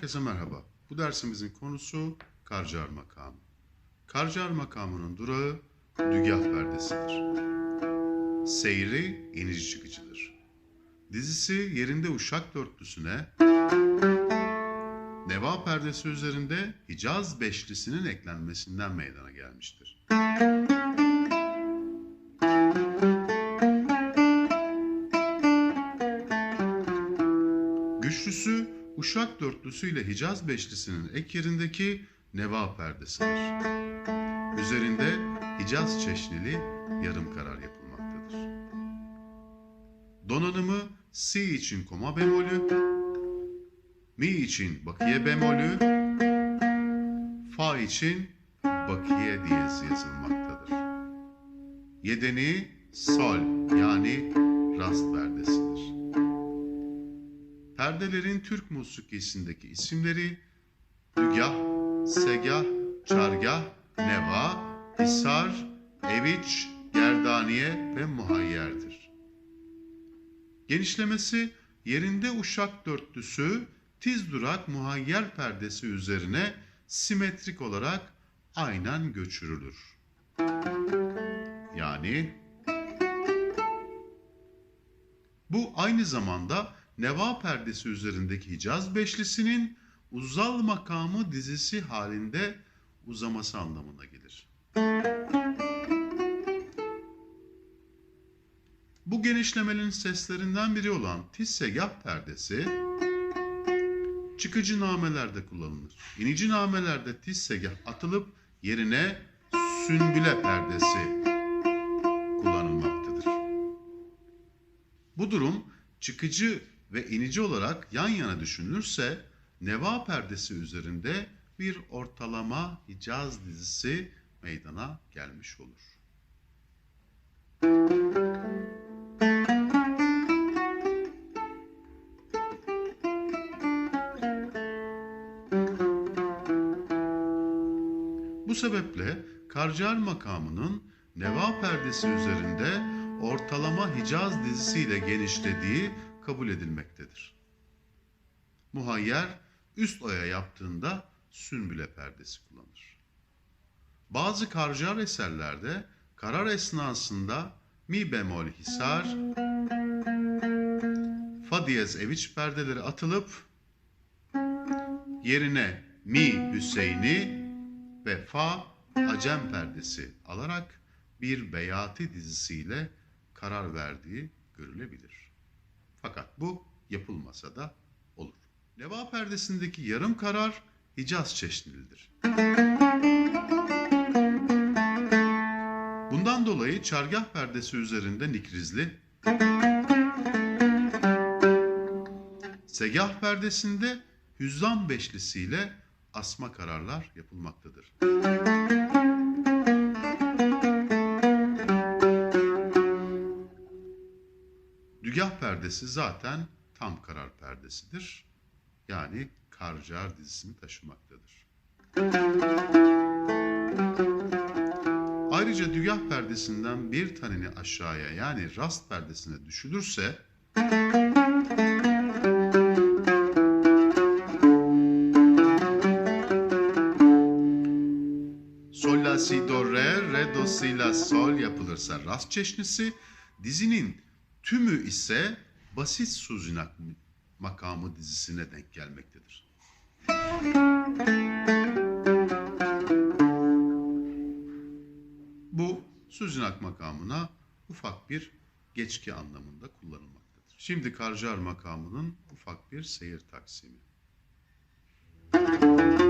Herkese merhaba. Bu dersimizin konusu Karcar makamı. Karcar makamının durağı Dügah perdesidir. Seyri inici çıkıcıdır. Dizisi yerinde uşak dörtlüsüne Neva perdesi üzerinde Hicaz beşlisinin eklenmesinden meydana gelmiştir. İle Hicaz beşlisinin ek yerindeki Neva perdesidir. Üzerinde Hicaz çeşnili yarım karar yapılmaktadır. Donanımı Si için koma bemolü, Mi için bakiye bemolü, Fa için bakiye diyez yazılmaktadır. Yedeni Sol yani rast perdesidir. Perdelerin Türk musikisindeki isimleri Dügah, Segah, Çargah, Neva, Hisar, Eviç, Gerdaniye ve Muhayyer'dir. Genişlemesi yerinde uşak dörtlüsü tiz durak muhayyer perdesi üzerine simetrik olarak aynen göçürülür. Yani bu aynı zamanda Neva perdesi üzerindeki Hicaz beşlisinin uzal makamı dizisi halinde uzaması anlamına gelir. Bu genişlemenin seslerinden biri olan tissegah perdesi çıkıcı namelerde kullanılır. İnici namelerde tissegah atılıp yerine sünbüle perdesi kullanılmaktadır. Bu durum çıkıcı ve inici olarak yan yana düşünülürse Neva perdesi üzerinde bir ortalama Hicaz dizisi meydana gelmiş olur. Bu sebeple Karcar makamının Neva perdesi üzerinde ortalama Hicaz dizisiyle genişlediği kabul edilmektedir. Muhayyer üst oya yaptığında sünbüle perdesi kullanır. Bazı karcar eserlerde karar esnasında mi bemol hisar, fa diyez eviç perdeleri atılıp yerine mi Hüseyin'i ve fa acem perdesi alarak bir beyati dizisiyle karar verdiği görülebilir. Bu yapılmasa da olur. Neva perdesindeki yarım karar Hicaz çeşnilidir. Bundan dolayı çargah perdesi üzerinde nikrizli, segah perdesinde hüzzam beşlisiyle asma kararlar yapılmaktadır. Perdesi zaten tam karar perdesidir. Yani karcar dizisini taşımaktadır. Ayrıca dügah perdesinden bir taneni aşağıya yani rast perdesine düşülürse sol la si do re, re do si la sol yapılırsa rast çeşnisi, dizinin tümü ise basit Suzinak makamı dizisine denk gelmektedir. Bu Suzinak makamına ufak bir geçki anlamında kullanılmaktadır. Şimdi Karcar makamının ufak bir seyir taksimi. Müzik